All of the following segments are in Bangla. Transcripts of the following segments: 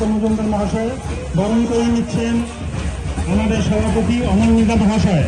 সুকান্ত মজুমদার মহাশয় বরণ করে নিচ্ছেন আমাদের সভাপতি অমরনীতা মহাশয়।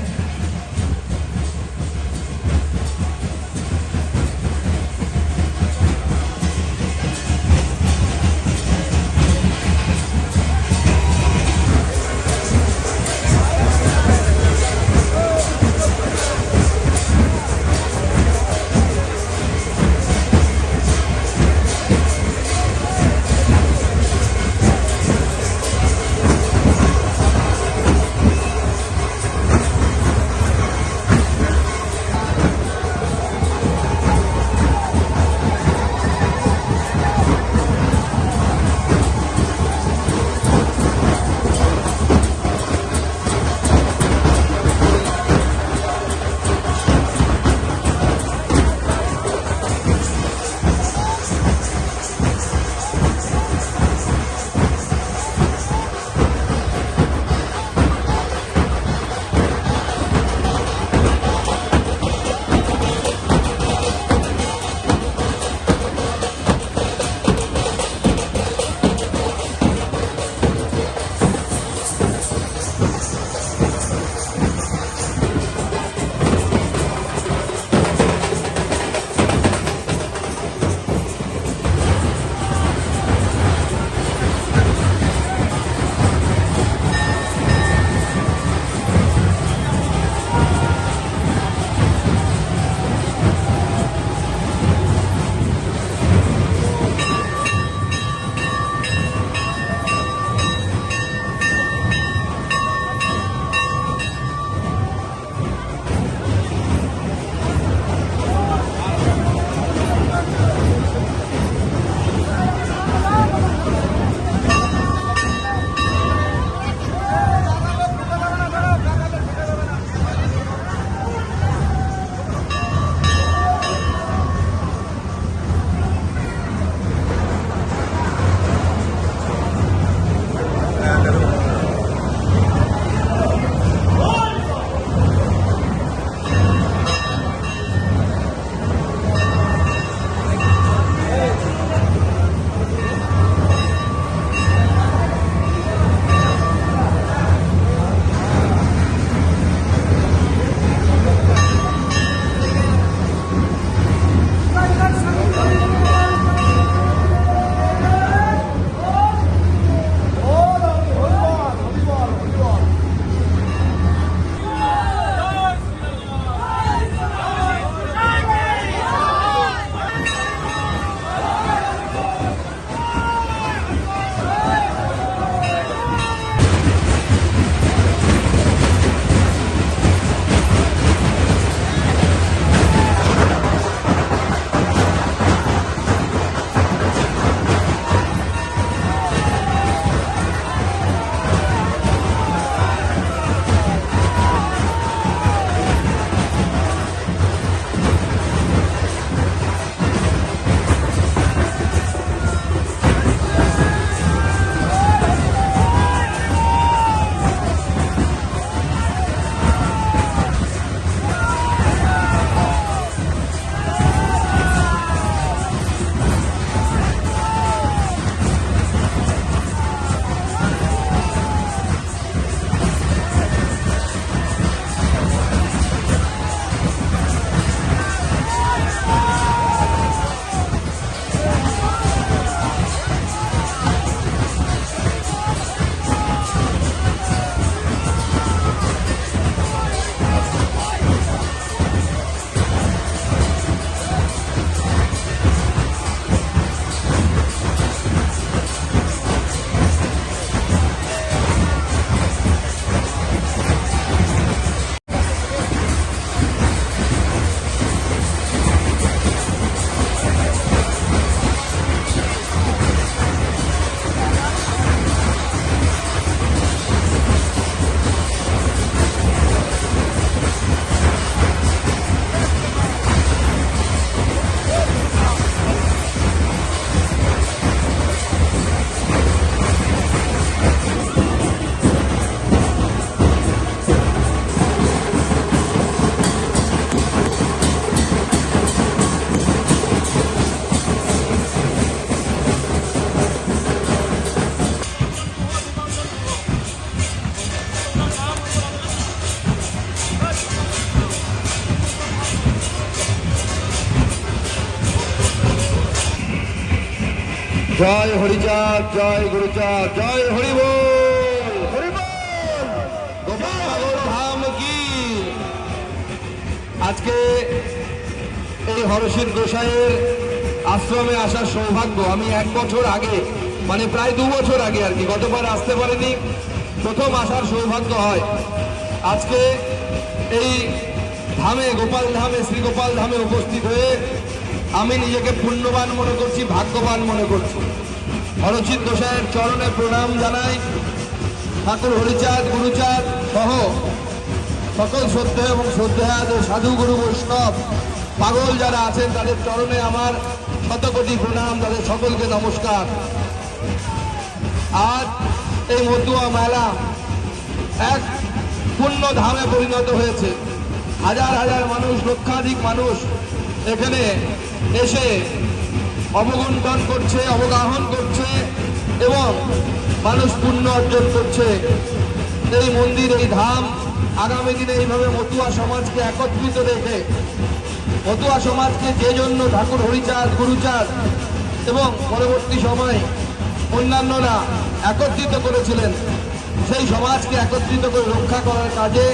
জয় হরিচাঁদ, জয় গুরুচাঁদ, জয় হরিবোল! ধাম আজকে এই হরসির গোসাইয়ের আশ্রমে আসার সৌভাগ্য। আমি এক বছর আগে মানে প্রায় দু বছর আগে আর কি, গতবার আসতে পারিনি। প্রথম আসার সৌভাগ্য হয়। আজকে এই ধামে, গোপাল ধামে শ্রী গোপাল ধামে উপস্থিত হয়ে আমি নিজেকে পুণ্যবান মনে করছি, ভাগ্যবান মনে করছি। হরচিত দোষায়ের চরণে প্রণাম জানাই। ঠাকুর হরিচাঁদ, গুরুচাঁদ সহ সকল শ্রদ্ধা এবং শ্রদ্ধা সাধু গুরু বৈষ্ণব, পাগল যারা আছেন, তাদের চরণে আমার শতকোটি প্রণাম, তাদের সকলকে নমস্কার। আজ এই মতুয়া মেলা এক পুণ্য ধামে পরিণত হয়েছে। হাজার হাজার মানুষ, লক্ষাধিক মানুষ এখানে এসে অবগুণ্ঠন করছে, অবগাহন করছে এবং মানুষ পুণ্য অর্জন করছে। এই মন্দির, এই ধাম আগামী দিনে এইভাবে মতুয়া সমাজকে একত্রিত রেখে, মতুয়া সমাজকে যে জন্য ঠাকুর হরিচাঁদ, গুরুচাঁদ এবং পরবর্তী সময়ে অন্যান্যরা একত্রিত করেছিলেন, সেই সমাজকে একত্রিত করে রক্ষা করার কাজে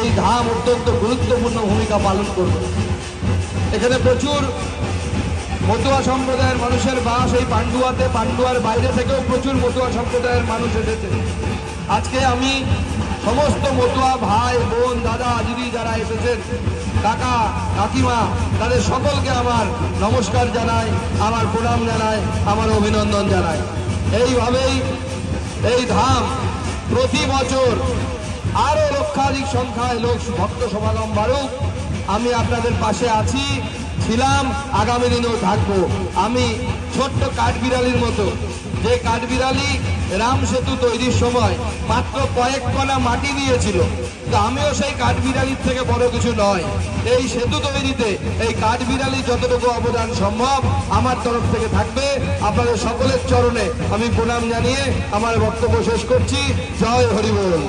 এই ধাম অত্যন্ত গুরুত্বপূর্ণ ভূমিকা পালন করবে। এখানে প্রচুর মতুয়া সম্প্রদায়ের মানুষের বাস এই পান্ডুয়াতে, পান্ডুয়ার বাইরে থেকেও প্রচুর মতুয়া সম্প্রদায়ের মানুষ এসেছে। আজকে আমি সমস্ত মতুয়া ভাই, বোন, দাদা, দিদি যারা এসেছেন, কাকা, কাকিমা, তাদের সকলকে আমার নমস্কার জানাই, আমার প্রণাম জানাই, আমার অভিনন্দন জানাই। এইভাবেই এই ধাম প্রতি বছর আরও লক্ষাধিক সংখ্যায় লোক ভক্ত সমাগম বাড়ুক। আমি আপনাদের পাশে আছি, ছিলাম, আগামী দিনেও থাকব। আমি ছোট্ট কাঠবিড়ালির মতো। যে কাঠবিড়ালি রাম সেতু তৈরির সময় মাত্র কয়েক কণা মাটি দিয়েছিল তো আমিও সেই কাঠবিড়ালির থেকে বড় কিছু নয়। এই সেতু তৈরিতে এই কাঠবিড়ালি যতটুকু অবদান সম্ভব আমার তরফ থেকে থাকবে। আপনাদের সকলের চরণে আমি প্রণাম জানিয়ে আমার বক্তব্য শেষ করছি। জয় হরিবোল।